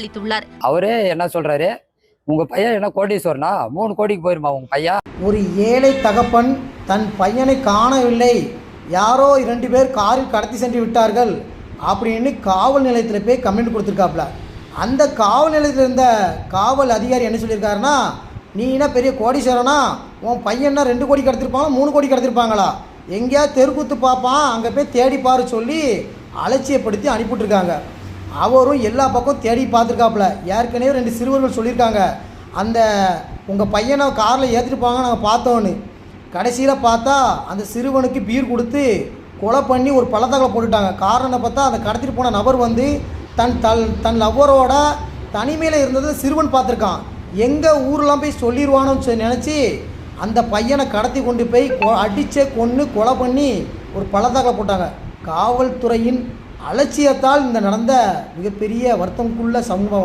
அளித்துள்ளார். அவரே என்ன சொல்றாரு? உங்க பையன் என்ன கோடீஸ்வரனா? மூணு கோடிக்கு போயிருமா உங்க பையன்? ஒரு ஏழை தகப்பன் தன் பையனை காணவில்லை. யாரோ இரண்டு பேர் காரில் கடத்தி சென்று விட்டார்கள். அப்படின்னு காவல் நிலையத்தில் போய் கம்ப்ளைண்ட் கொடுத்துருக்காப்புல அந்த காவல் நிலையத்தில் இருந்த காவல் அதிகாரி என்ன சொல்லியிருக்காருன்னா நீ என்ன பெரிய கோடீஸ்வரனா? உன் பையன்னா ரெண்டு கோடி கடத்திருப்பாங்களா மூணு கோடி கடத்திருப்பாங்களா? எங்கேயாவது தெருக்கூத்து பார்ப்பான் அங்கே போய் தேடி பாரு சொல்லி அலட்சியப்படுத்தி அனுப்பிவிட்ருக்காங்க அவரும் எல்லா பக்கம் தேடி பார்த்துருக்காப்புல. ஏற்கனவே ரெண்டு சிறுவர்கள் சொல்லியிருக்காங்க. அந்த உங்கள் பையனை காரில் ஏற்றிட்டு போங்க நாங்கள் பார்த்தோன்னு. கடைசியில் பார்த்தா அந்த சிறுவனுக்கு பீர் கொடுத்து கொலை பண்ணி ஒரு பள்ளத்தாக்கில் போட்டுட்டாங்க. காரணம் பார்த்தா அந்த கடத்திட்டு போன நபர் வந்து தன் தன் தன் லவ்வரோட தனிமையில் இருந்ததை சிறுவன் பார்த்துருக்கான். எங்கள் ஊரெலாம் போய் சொல்லிடுவானோன்னு சொல்லி நினச்சி அந்த பையனை கடத்தி கொண்டு போய் கொ- கொன்று கொலை பண்ணி ஒரு பள்ளத்தாக்கில் போட்டாங்க. காவல்துறையின் அலட்சியத்தால் இந்த நடந்த மிகப்பெரிய வருத்தமுக்குள்ள சம்பவம்